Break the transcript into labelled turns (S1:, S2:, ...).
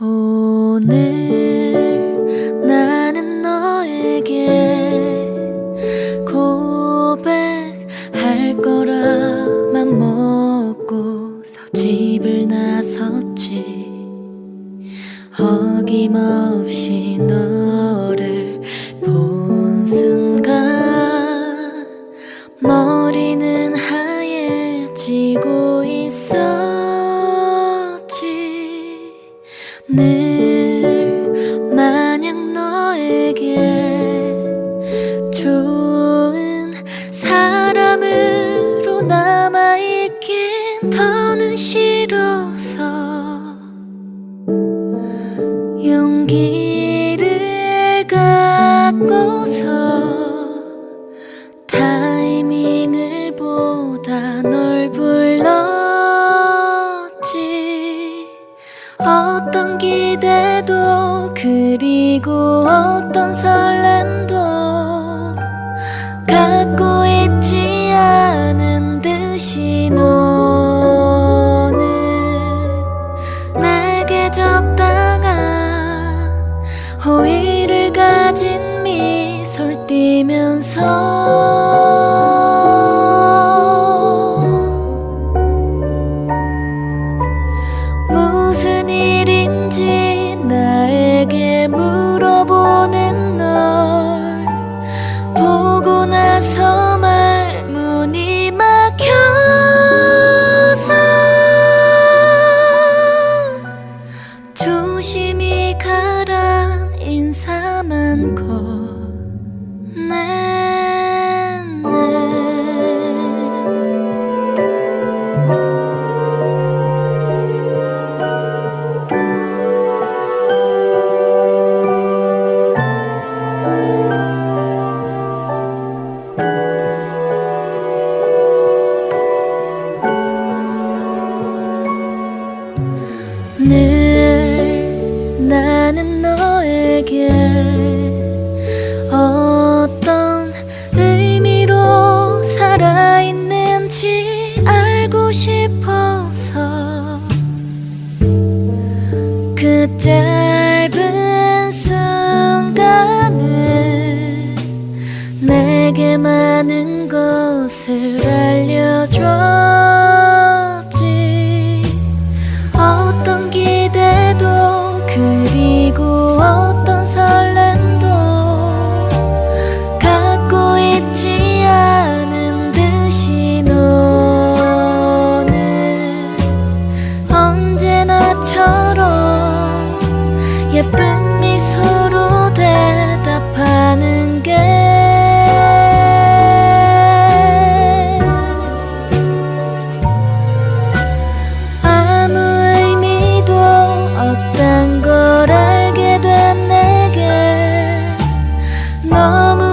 S1: 오늘 나는 너에게 고백할 거라만 먹고서 집을 나섰지. 어김없이 너 늘 마냥 너에게 좋은 사람으로 남아있긴 더는 싫어서 용기를 갖고 그리고 어떤 설렘도 갖고 있지 않은 듯이 너 나는 너에게 어떤 의미로 살아있는지 알고 싶어서 그 짧은 순간을 내게 많은 것을 알려줬 那么